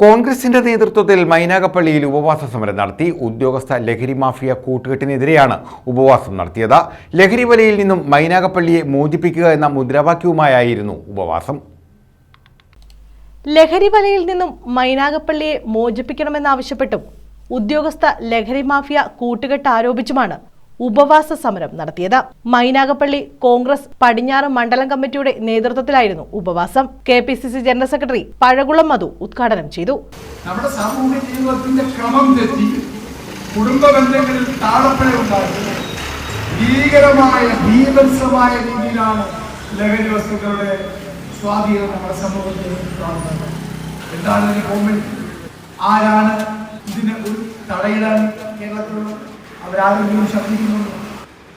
കോൺഗ്രസിന്റെ നേതൃത്വത്തിൽ മൈനാഗപ്പള്ളിയിൽ ഉപവാസ സമരം നടത്തി ഉദ്യോഗസ്ഥ ലഹരി മാഫിയ കൂട്ടുകെട്ടിനെതിരെയാണ് ഉപവാസം നടത്തിയത്. ലഹരി വലയിൽ നിന്നും മൈനാഗപ്പള്ളിയെ മോചിപ്പിക്കുക എന്ന മുദ്രാവാക്യവുമായിരുന്നു ഉപവാസം. ലഹരി വലയിൽ നിന്നും മൈനാഗപ്പള്ളിയെ മോചിപ്പിക്കണമെന്നാവശ്യപ്പെട്ടും ഉദ്യോഗസ്ഥ ലഹരി മാഫിയ കൂട്ടുകെട്ട് ആരോപിച്ചുമാണ് ഉപവാസ സമരം നടത്തിയത്. മൈനാഗപ്പള്ളി കോൺഗ്രസ് പടിഞ്ഞാറ് മണ്ഡലം കമ്മിറ്റിയുടെ നേതൃത്വത്തിലായിരുന്നു ഉപവാസം. K P C C general secretary Pazhakulam Madhu ഉദ്ഘാടനം ചെയ്തു. നമ്മുടെ സാമൂഹ്യ ജീവിതത്തിന്റെ ക്രമം തെറ്റി കുടുംബ ബന്ധങ്ങളിൽ താളപ്പിഴ ഉണ്ടാക്കി ഭീകരമായ ഭീഭത്സമായ രീതിയിലാണ് ലഹരി വസ്തുക്കളുടെ സ്വാധീനം നമ്മുടെ സമൂഹത്തിൽ കാണുന്നത് എന്താണ് ഇതിന് കോമഡി? ആരാണ് ഇതിന് ഒരു തടയിടാൻ കേരളത്തിലുള്ളത് അവരാരെങ്കിലും ശബ്ദിക്കുന്നുണ്ടോ.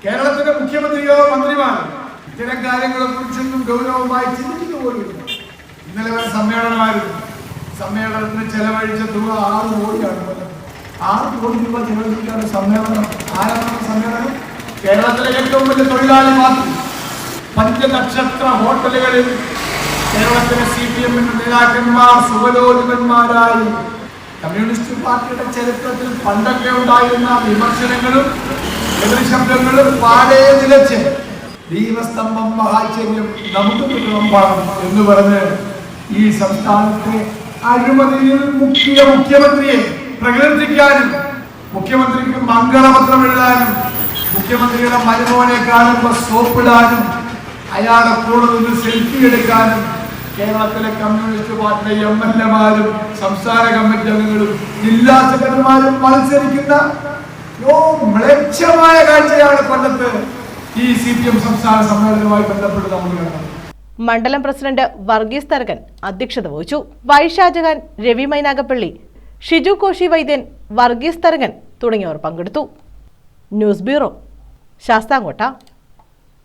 കേരളത്തിന്റെ മുഖ്യമന്ത്രിയോ മന്ത്രിമാരോ ഇത്തരം കാര്യങ്ങളെ കുറിച്ചൊന്നും ഗൗരവമായി ചിന്തിക്കുക പോലുമില്ല ഇന്നലെ വരെ സമ്മേളനമായിരുന്നു. സമ്മേളനത്തിന് ചെലവഴിച്ച തുക ആറ് കോടിയാണ്. ആറ് കോടി രൂപ ചെലവഴിക്കാണ് സമ്മേളനം ആരാണ് സമ്മേളനം? കേരളത്തിലെ ഏറ്റവും വലിയ തൊഴിലാളി പാർട്ടി. പഞ്ചനക്ഷത്ര ഹോട്ടലുകളിൽ കേരളത്തിലെ സി പി എമ്മിന്റെ നേതാക്കന്മാർ സുഖലോചിതന്മാരായി കമ്മ്യൂണിസ്റ്റ് പാർട്ടിയുടെ ചരിത്രത്തിൽ പണ്ടൊക്കെ ഉണ്ടായിരുന്ന വിമർശനങ്ങളും എതിർശബ്ദങ്ങളും പാടെ നിലച്ച് ദീപസ്തംഭം മഹാചര്യം നമുക്ക് പാടും എന്ന് പറഞ്ഞ് ഈ സംസ്ഥാനത്തെ അഴിമതിയിൽ മുഖ്യ മുഖ്യമന്ത്രിയെ പ്രകീർത്തിക്കാനും മുഖ്യമന്ത്രിക്ക് മംഗളപത്രം എഴുതാനും മുഖ്യമന്ത്രിയുടെ മരുമോനെ കാണുമ്പോൾ സോപ്പിടാനും അയാളെ കൂടെ നിന്ന് സെൽഫി എടുക്കാനും കേരളത്തിലെ കമ്മ്യൂണിസ്റ്റ് പാർട്ടിയിലെ എം എൽ എമാരും സംസ്ഥാന കമ്മിറ്റി അംഗങ്ങളും ജില്ലാ സെക്രട്ടറിമാരും മത്സരിക്കുന്ന മ്ലേച്ഛമായ കാഴ്ചയാണ് കൊല്ലത്ത് ഈ സി പി എം സംസ്ഥാന സമ്മേളനവുമായി ബന്ധപ്പെട്ട് നമ്മൾ കണ്ടത്. മണ്ഡലം പ്രസിഡന്റ് വർഗീസ് തരകൻ അധ്യക്ഷത വഹിച്ചു. വൈഷാജഹാൻ രവി മൈനാഗപ്പള്ളി ഷിജു കോശി വൈദ്യൻ വർഗീസ് തരകൻ തുടങ്ങിയവർ പങ്കെടുത്തു. News bureau Sasthamkotta.